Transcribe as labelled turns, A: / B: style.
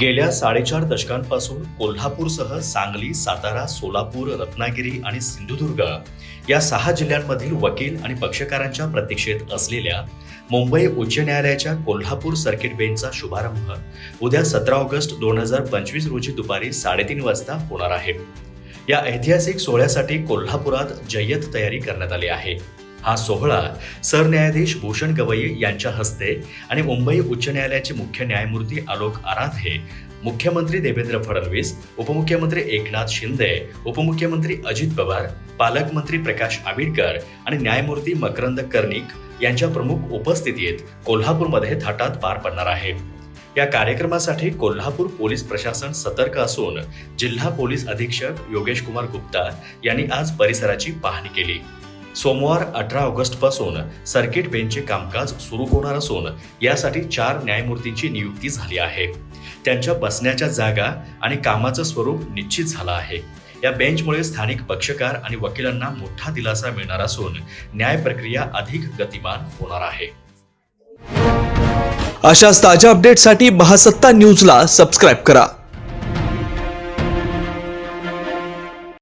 A: गेल्या साडेचार दशकांपासून कोल्हापूरसह सांगली सातारा सोलापूर रत्नागिरी आणि सिंधुदुर्ग या सहा जिल्ह्यांमधील वकील आणि पक्षकारांच्या प्रतीक्षेत असलेल्या मुंबई उच्च न्यायालयाच्या कोल्हापूर सर्किट बेंचचा शुभारंभ उद्या सतरा ऑगस्ट दोन हजार पंचवीस रोजी दुपारी साडेतीन वाजता होणार आहे. या ऐतिहासिक सोहळ्यासाठी कोल्हापुरात जय्यत तयारी करण्यात आली आहे. हा सोहळा सरन्यायाधीश भूषण गवई यांच्या हस्ते आणि मुंबई उच्च न्यायालयाचे मुख्य न्यायमूर्ती आलोक आराधे मुख्यमंत्री देवेंद्र फडणवीस उपमुख्यमंत्री एकनाथ शिंदे उपमुख्यमंत्री अजित पवार पालकमंत्री प्रकाश आंबेडकर आणि न्यायमूर्ती मकरंद कर्णिक यांच्या प्रमुख उपस्थितीत कोल्हापूरमध्ये थाटात पार पडणार आहे. या कार्यक्रमासाठी कोल्हापूर पोलीस प्रशासन सतर्क असून जिल्हा पोलीस अधीक्षक योगेश कुमार गुप्ता यांनी आज परिसराची पाहणी केली. सोमवार अठरा ऑगस्टपासून सर्किट बेंचचे कामकाज सुरू होणार असून यासाठी चार न्यायमूर्तींची नियुक्ती झाली आहे. त्यांच्या बसण्याच्या जागा आणि कामाचं स्वरूप निश्चित झालं आहे. या बेंचमुळे स्थानिक पक्षकार आणि वकिलांना मोठा दिलासा मिळणार असून न्याय प्रक्रिया अधिक गतिमान होणार आहे.
B: अशाच ताज्या अपडेटसाठी बहासत्ता न्यूजला सबस्क्राईब करा.